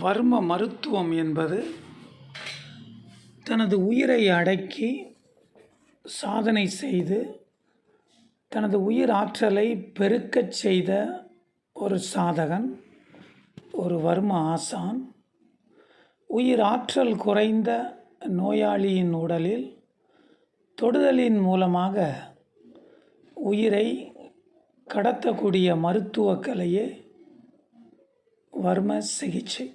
வர்ம மருத்துவம் என்பது தனது உயிரை அடக்கி சாதனை செய்து தனது உயிர் ஆற்றலை பெருக்கச் செய்த ஒரு சாதகன் ஒரு வர்ம ஆசான். உயிர் ஆற்றல் குறைந்த நோயாளியின் உடலில் தொடுதலின் மூலமாக உயிரை கடத்தக்கூடிய மருத்துவ கலையே வர்ம சிகிச்சை.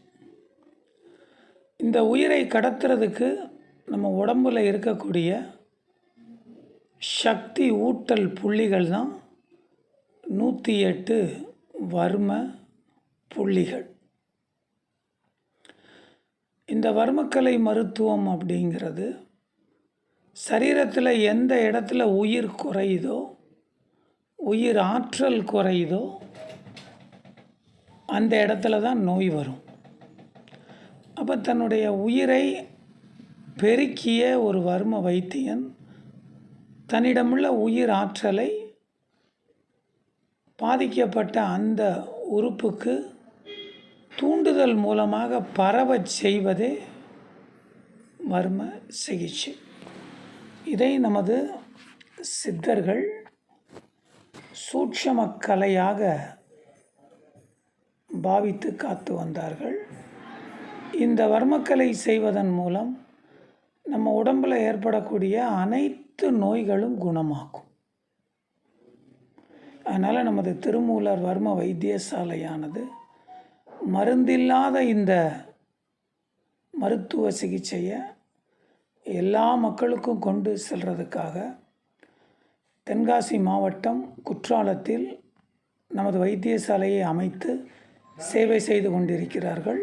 இந்த உயிரை கடத்துறதுக்கு நம்ம உடம்புல இருக்கக்கூடிய சக்தி ஊட்டல் புள்ளிகள் தான் நூற்றி எட்டு வர்ம புள்ளிகள். இந்த வர்மக்கலை மருத்துவம் அப்படிங்கிறது சரீரத்தில் எந்த இடத்துல உயிர் குறையுதோ உயிர் ஆற்றல் குறையுதோ அந்த இடத்துல தான் நோய் வரும். அப்போ தன்னுடைய உயிரை பெருக்கிய ஒரு வர்ம வைத்தியன் தன்னிடமுள்ள உயிர் ஆற்றலை பாதிக்கப்பட்ட அந்த உறுப்புக்கு தூண்டுதல் மூலமாக பரவச் செய்வதே வர்ம சிகிச்சை. இதை நமது சித்தர்கள் சூட்சமக்கலையாக பாவித்து காத்து வந்தார்கள். இந்த வர்மக்கலை செய்வதன் மூலம் நம்ம உடம்பில் ஏற்படக்கூடிய அனைத்து நோய்களும் குணமாகும். அதனால் நமது திருமூலர் வர்ம வைத்தியசாலையானது மருந்தில்லாத இந்த மருத்துவ சிகிச்சையை எல்லா மக்களுக்கும் கொண்டு செல்றதுக்காக தென்காசி மாவட்டம் குற்றாலத்தில் நமது வைத்தியசாலையை அமைத்து சேவை செய்து கொண்டிருக்கிறார்கள்.